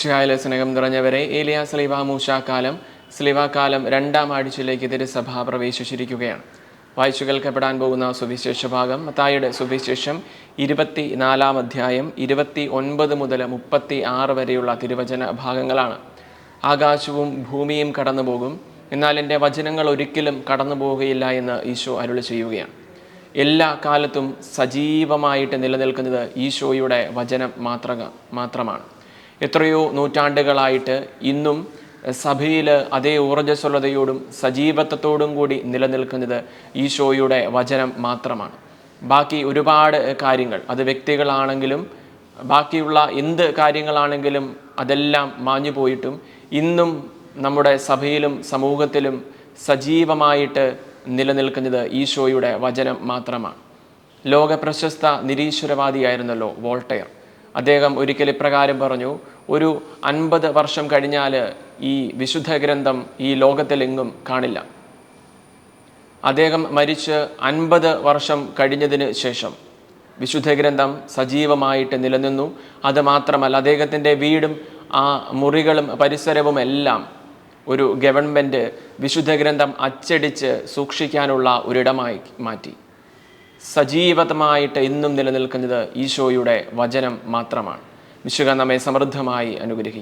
ഷിഹായിലെ സ്നേഹം നിറഞ്ഞവരെ ഏലിയ സ്ലീവ മൂശാക്കാലം സ്ലീവാക്കാലം രണ്ടാം ആഴ്ചയിലേക്ക് തിരുസഭ പ്രവേശിച്ചിരിക്കുകയാണ്. വായിച്ചു കേൾക്കപ്പെടാൻ പോകുന്ന സുവിശേഷ ഭാഗം മത്തായിയുടെ സുവിശേഷം ഇരുപത്തി നാലാം അധ്യായം ഇരുപത്തി ഒൻപത് മുതൽ മുപ്പത്തി ആറ് വരെയുള്ള തിരുവചന ഭാഗങ്ങളാണ്. ആകാശവും ഭൂമിയും കടന്നു പോകും എന്നാൽ എന്റെ വചനങ്ങൾ ഒരിക്കലും കടന്നു പോവുകയില്ല എന്ന് ഈശോ അരുളി ചെയ്യുകയാണ്. എല്ലാ കാലത്തും സജീവമായിട്ട് നിലനിൽക്കുന്നത് ഈശോയുടെ വചനം മാത്ര മാത്രമാണ്. എത്രയോ നൂറ്റാണ്ടുകളായിട്ട് ഇന്നും സഭയിൽ അതേ ഊർജസ്വലതയോടും സജീവത്വത്തോടും കൂടി നിലനിൽക്കുന്നത് ഈശോയുടെ വചനം മാത്രമാണ്. ബാക്കി ഒരുപാട് കാര്യങ്ങൾ അത് വ്യക്തികളാണെങ്കിലും ബാക്കിയുള്ള എന്ത് കാര്യങ്ങളാണെങ്കിലും അതെല്ലാം മാഞ്ഞു പോയിട്ടും ഇന്നും നമ്മുടെ സഭയിലും സമൂഹത്തിലും സജീവമായിട്ട് നിലനിൽക്കുന്നത് ഈശോയുടെ വചനം മാത്രമാണ്. ലോക പ്രശസ്ത നിരീശ്വരവാദിയായിരുന്നല്ലോ വോൾട്ടയർ. അദ്ദേഹം ഒരിക്കൽ ഇപ്രകാരം പറഞ്ഞു ഒരു അൻപത് വർഷം കഴിഞ്ഞാൽ ഈ വിശുദ്ധ ഗ്രന്ഥം ഈ ലോകത്തിലെങ്ങും കാണില്ല. അദ്ദേഹം മരിച്ച് അൻപത് വർഷം കഴിഞ്ഞതിന് ശേഷം വിശുദ്ധ ഗ്രന്ഥം സജീവമായിട്ട് നിലനിന്നു. അത് മാത്രമല്ല അദ്ദേഹത്തിന്റെ വീടും ആ മുറികളും പരിസരവും എല്ലാം ഒരു ഗവൺമെന്റ് വിശുദ്ധ ഗ്രന്ഥം അച്ചടിച്ച് സൂക്ഷിക്കാനുള്ള ഒരിടമായി മാറ്റി. സജീവതമായിട്ട് ഇന്നും നിലനിൽക്കുന്നത് ഈശോയുടെ വചനം മാത്രമാണ്. വിശുഖ നമ്മെ സമൃദ്ധമായി അനുഗ്രഹിക്കും.